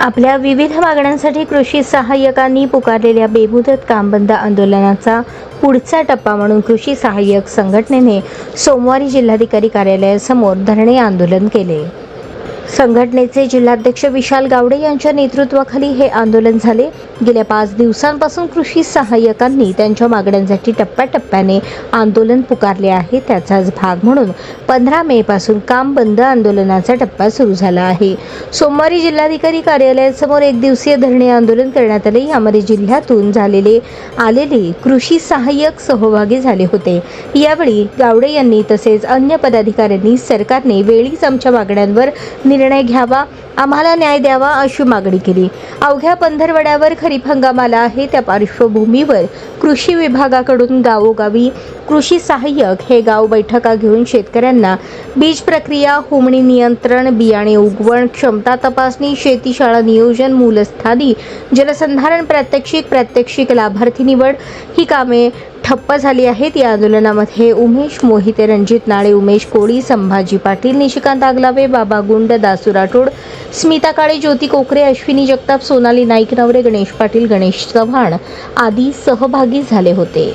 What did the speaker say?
आपल्या विविध मागण्यांसाठी कृषी सहाय्यकांनी पुकारलेल्या बेमुदत काम बंद आंदोलनाचा पुढचा टप्पा म्हणून कृषी सहाय्यक संघटनेने सोमवारी जिल्हाधिकारी कार्यालयासमोर धरणे आंदोलन केले. संघटनेचे जिल्हाध्यक्ष विशाल गावडे यांच्या नेतृत्वाखाली हे आंदोलन झाले. गेल्या पाच दिवसांपासून कृषी सहाय्यकांनी त्यांच्या मागण्यांसाठी टप्प्याटप्प्याने आंदोलन पुकारले आहे. त्याचाच भाग म्हणून पंधरा मे पासून काम बंद आंदोलनाचा टप्पा सुरू झाला आहे. सोमवारी जिल्हाधिकारी कार्यालयासमोर एक दिवसीय धरणे आंदोलन करण्यात आले. यामध्ये जिल्ह्यातून झालेले आलेले कृषी सहाय्यक सहभागी झाले होते. यावेळी गावडे यांनी तसेच अन्य पदाधिकाऱ्यांनी सरकारने वेळीच आमच्या मागण्यांवर निर्णय घ्यावा आम्हाला न्याय द्यावा अशी मागणी केली. अवघ्या पंधरवड्यावर खरीप हंगाम आला आहे त्या पार्श्वभूमीवर कृषी विभागाकडून गावोगावी कृषी सहाय्यक हे गाव बैठका घेऊन शेतकऱ्यांना बीज प्रक्रिया हुमणी नियंत्रण बियाणे उगवण क्षमता तपासणी शेतीशाळा नियोजन मूलस्थानी जलसंधारण प्रात्यक्षिक प्रात्यक्षिक लाभार्थी निवड ही कामे ठप्प झाली आहेत. या आंदोलनामध्ये उमेश मोहिते रणजित नाळे उमेश कोळी संभाजी पाटील निशिकांत आगलावे बाबा गुंड दासू राठोड स्मिता काळे ज्योती कोकरे अश्विनी जगताप सोनाली नाईक नवरे गणेश पाटील गणेश चव्हाण आदी सहभागी झाले होते.